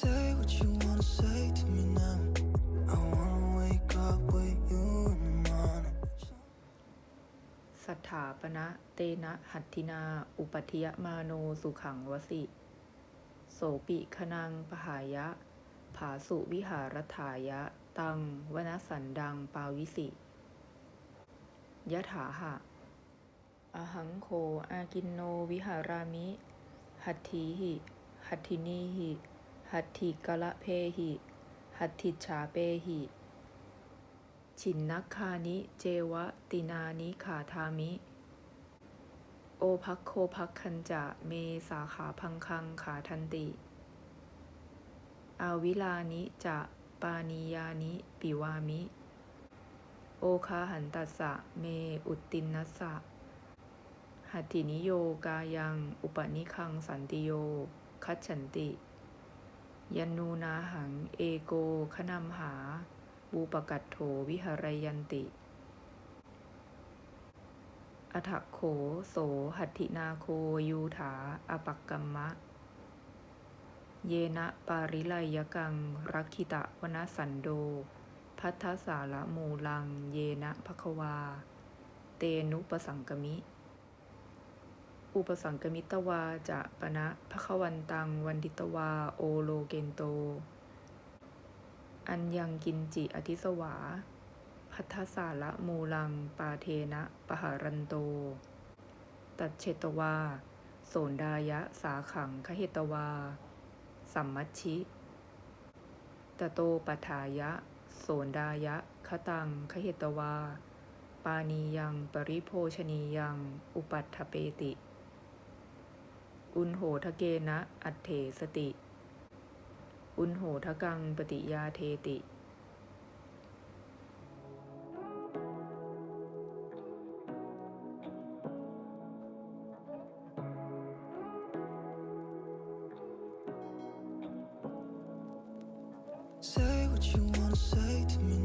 what you wanna say to me now. I wanna wake up with you in the morning. สัทธาปณะเตนะหัตถินา อุปัทิยมาโนสุขังวสิ โสปิคนังปหายะ ผาสุวิหารถายะ ตังวนสันดังปาวิสิยะถาหะ อหังโคอากินโนวิหารามิ หัตถีหิ หัตถินีหิ หัตถิกะละเพหิ หัตถิชาเปหิ ฉินนักคานิ เจวะตินานิขาทามิ โอภักโคภักคันจะเมสาขาพังคังขาทันติ อาวิลานิจะปานิยานิปิวามิ โอคาหันตัสสะเมอุตตินนัสสะหัตถินิโยกายัง อุปนิคังสันติโย คัจฉันติ ยันูนาหัง เอโกขนำหาบูปกัตโถวิหารยันติ อถโขโสหัตถินาโคยูถาอปักกัมมะ เยนะปาริไลยกังรักขิตะวนสันโด พัทธสาระมูลัง เยนะภควา เตนุปสังกมิ อุปสังกมิตวาจะปณะภควันตัง วันดิตวา โอโลเกนโต อัญยังกินจิอธิสวา พัทธสาระมูลัง ปาเทนะปหารันโต ตัดเชตวา โสนดายะสาขังคเหตวา สัมมัชชิตโตปัฏายะ โสนดายะคตังคเหตวาปานียัง ปริโภชนียัง อุปัฏฐเปติ อุนโหทะเกนะอัตเถสติ อุนโหทะกังปฏิยาเทติ Say what you wanna say to me